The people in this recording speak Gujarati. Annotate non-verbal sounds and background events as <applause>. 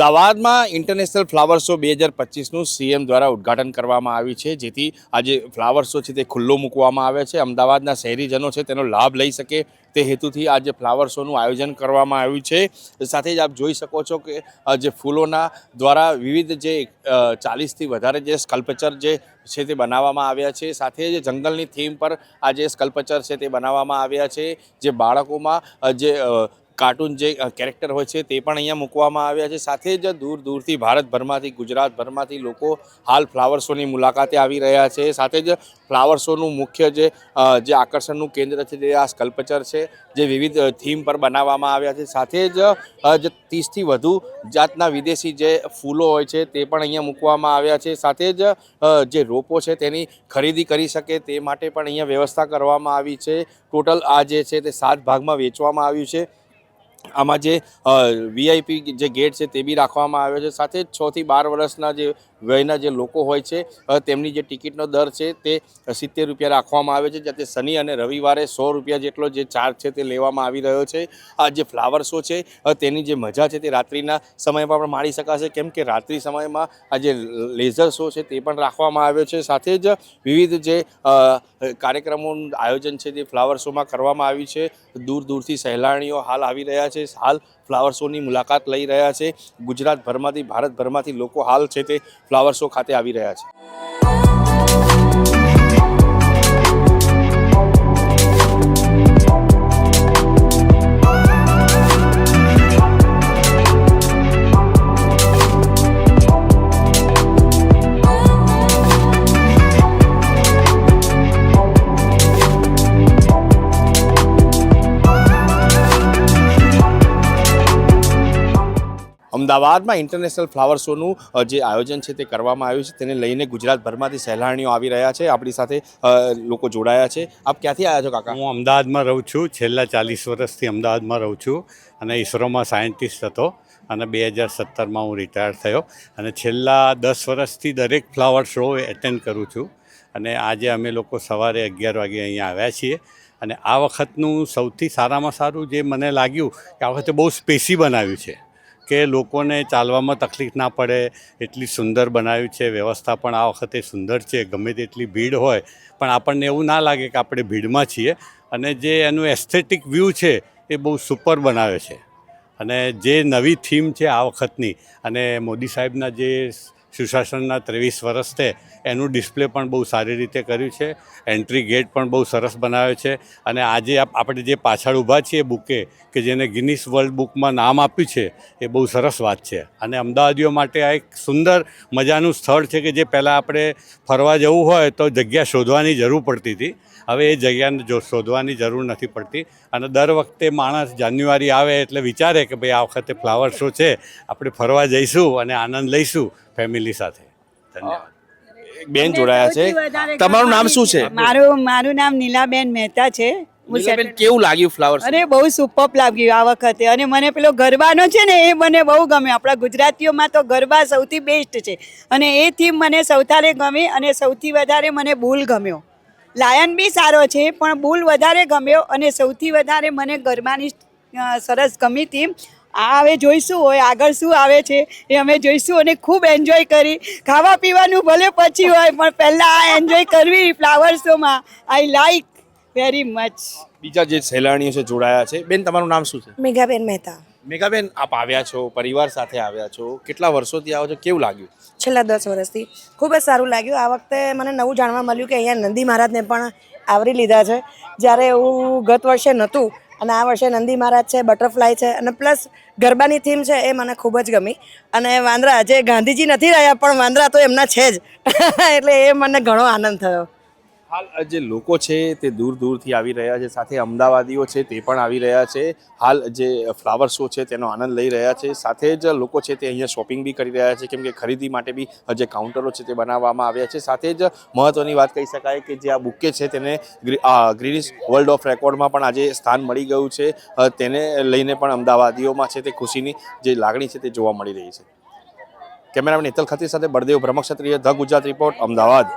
અમદાવાદમાં ઇન્ટરનેશનલ ફ્લાવર શો બે હજાર પચીસનું સીએમ દ્વારા ઉદ્ઘાટન કરવામાં આવ્યું છે, જેથી આજે ફ્લાવર શો છે તે ખુલ્લો મૂકવામાં આવે છે. અમદાવાદના શહેરીજનો છે તેનો લાભ લઈ શકે તે હેતુથી આજે ફ્લાવર શોનું આયોજન કરવામાં આવ્યું છે. સાથે જ આપ જોઈ શકો છો કે જે ફૂલોના દ્વારા વિવિધ જે ચાલીસથી વધારે જે સ્કલ્પચર જે છે તે બનાવવામાં આવ્યા છે. સાથે જ જંગલની થીમ પર આ જે સ્કલ્પચર છે તે બનાવવામાં આવ્યા છે. જે બાળકોમાં જે કાર્ટૂન જે કેરેક્ટર હોય છે તે પણ અહીંયા મૂકવામાં આવ્યા છે. સાથે જ દૂર દૂરથી ભારતભરમાંથી, ગુજરાતભરમાંથી લોકો હાલ ફ્લાવર શોની મુલાકાતે આવી રહ્યા છે. સાથે જ ફ્લાવર શોનું મુખ્ય જે જે આકર્ષણનું કેન્દ્ર છે તે આ સ્કલ્પચર છે, જે વિવિધ થીમ પર બનાવવામાં આવ્યા છે. સાથે જ જે ત્રીસથી વધુ જાતના વિદેશી જે ફૂલો હોય છે તે પણ અહીંયા મૂકવામાં આવ્યા છે. સાથે જ જે રોપો છે તેની ખરીદી કરી શકે તે માટે પણ અહીંયા વ્યવસ્થા કરવામાં આવી છે. ટોટલ આ જે છે તે સાત ભાગમાં વેચવામાં આવ્યું છે. આમાં જે વીઆઈપી જે ગેટ છે તે બી રાખવામાં આવ્યો છે. સાથે જ છથી બાર વર્ષના જે વયના જે લોકો હોય છે તેમની જે ટિકિટનો દર છે તે સિત્તેર રૂપિયા રાખવામાં આવે છે જ્યાં શનિ અને રવિવારે સો રૂપિયા જેટલો જે ચાર્જ છે તે લેવામાં આવી રહ્યો છે. આ જે ફ્લાવર શો છે તેની જે મજા છે તે રાત્રિના સમયમાં પણ માણી શકાશે, કેમ કે રાત્રિ સમયમાં આ જે લેઝર શો છે તે પણ રાખવામાં આવ્યો છે. સાથે જ વિવિધ જે કાર્યક્રમોનું આયોજન છે તે ફ્લાવર શોમાં કરવામાં આવ્યું છે. દૂર દૂરથી સહેલાણીઓ હાલ આવી રહ્યા છે. હાલ ફ્લાવર શોની મુલાકાત લઈ રહ્યા છે. ગુજરાતભરમાંથી, ભારતભરમાંથી લોકો હાલ છે તે ફ્લાવર શો ખાતે આવી રહ્યા છે. અમદાવાદમાં ઇન્ટરનેશનલ ફ્લાવર શોનું જે આયોજન છે તે કરવામાં આવ્યું છે. તેને લઈને ગુજરાતભરમાંથી સહેલાણીઓ આવી રહ્યા છે. આપણી સાથે લોકો જોડાયા છે. આપ ક્યાંથી આવ્યા છો, કાકા? હું અમદાવાદમાં રહું છું. છેલ્લા ચાલીસ વર્ષથી અમદાવાદમાં રહું છું અને ઈસરોમાં સાયન્ટિસ્ટ હતો અને બે હજાર સત્તરમાં હું રિટાયર થયો અને છેલ્લા દસ વર્ષથી દરેક ફ્લાવર શો એટેન્ડ કરું છું અને આજે અમે લોકો સવારે અગિયાર વાગે અહીંયા આવ્યા છીએ અને આ વખતનું સૌથી સારામાં સારું જે મને લાગ્યું કે આ વખતે બહુ સ્પેસી બનાવ્યું છે. કે લોકોને ચાલવામાં તકલીફ ના પડે, એટલી સુંદર બનાવ્યું છે વ્યવસ્થા પણ આ વખતે સુંદર છે, ગમે તેટલી ભીડ હોય, પણ આપણને એવું ના લાગે કે આપણે ભીડમાં છીએ. અને જે એનું એસ્થેટિક વ્યૂ છે, એ બહુ સુપર બનાવે છે. અને જે નવી થીમ છે આ વખતની, અને મોદી સાહેબના જે સુશાસનના ત્રેવીસ વર્ષ છે એનું ડિસ્પ્લે પણ બહુ સારી રીતે કર્યું છે, એન્ટ્રી ગેટ પણ બહુ સરસ બનાવ્યો છે અને આજે આપણે જે પાછળ ઊભા છીએ બુકે, કે જેને ગિનિસ વર્લ્ડ બુકમાં નામ આપ્યું છે, એ બહુ સરસ વાત છે. અને અમદાવાદીઓ માટે આ એક સુંદર મજાનું સ્થળ છે કે જે પહેલાં આપણે ફરવા જવું હોય તો જગ્યા શોધવાની જરૂર પડતી હતી. હવે એ જગ્યાને જો શોધવાની જરૂર નથી પડતી અને દર વખતે માણસ જાન્યુઆરી આવે એટલે વિચારે કે ભાઈ આ વખતે ફ્લાવર શો છે, આપણે ફરવા જઈશું અને આનંદ લઈશું. ફેમિલી સાથે. ધન્યવાદ. બેન જોડાયા છે. તમારું નામ શું છે? મારું મારું નામ નીલાબેન મહેતા છે. કેવું લાગ્યું ફ્લાવર અરે બહુ સુપર લાગ્યું આ વખતે. અને મને પેલો ગરબાનો છે ને એ મને બહુ ગમે આપણા ગુજરાતીઓમાં તો ગરબા સૌથી બેસ્ટ છે. અને એ થીમ મને સૌથારે ગમી અને સૌથી વધારે મને બુલ ગમ્યો. લાયન બી સારો છે પણ બુલ વધારે ગમ્યો અને સૌથી વધારે મને ગરબાની સરસ ગમી થીમ આ હવે જોઈશું હોય આગળ શું આવે છે એ અમે જોઈશું અને ખૂબ એન્જોય કરી. ખાવા પીવાનું ભલે પછી હોય પણ પહેલાં આ એન્જોય કરવી ફ્લાવર શોમાં આઈ લાઈક વેરી મચ બીજા જે સહેલાણીઓ છે જોડાયા છે. બેન તમારું નામ શું છે? મેઘાબેન મહેતા. મેઘાબેન આપ આવ્યા છો પરિવાર સાથે આવ્યા છો. કેટલા વર્ષોથી આવો છો? કેવું લાગ્યું? છેલ્લા દસ વર્ષથી ખૂબ જ સારું લાગ્યું. આ વખતે મને નવું જાણવા મળ્યું કે અહીંયા નંદી મહારાજને પણ આવરી લીધા છે. જ્યારે એવું ગત વર્ષે નહોતું અને આ વર્ષે નંદી મહારાજ છે, બટરફ્લાય છે અને પ્લસ ગરબાની થીમ છે એ મને ખૂબ જ ગમી. અને વાંદરા, જે ગાંધીજી નથી રહ્યા, પણ વાંદરા તો એમના છે જ. <laughs> એટલે એ મને ઘણો આનંદ થયો. હાલ જે લોકો છે તે દૂર દૂરથી આવી રહ્યા છે, સાથે અમદાવાદીઓ છે તે પણ આવી રહ્યા છે. હાલ જે ફ્લાવર શો છે તેનો આનંદ લઈ રહ્યા છે. સાથે જ લોકો છે તે અહીંયા શોપિંગ બી કરી રહ્યા છે, કેમ કે ખરીદી માટે બી જે કાઉન્ટરો છે તે બનાવવામાં આવ્યા છે. સાથે જ મહત્ત્વની વાત કહી શકાય કે જે આ બુકે છે તેને ગ્રીનિસ વર્લ્ડ ઓફ રેકોર્ડમાં પણ આજે સ્થાન મળી ગયું છે. તેને લઈને પણ અમદાવાદીઓમાં છે તે ખુશીની જે લાગણી છે તે જોવા મળી રહી છે. કેમેરામેન હેતલ ખત્રી સાથે બળદેવ બ્રહ્મક્ષત્રિય, ધ ગુજરાત રિપોર્ટ, અમદાવાદ.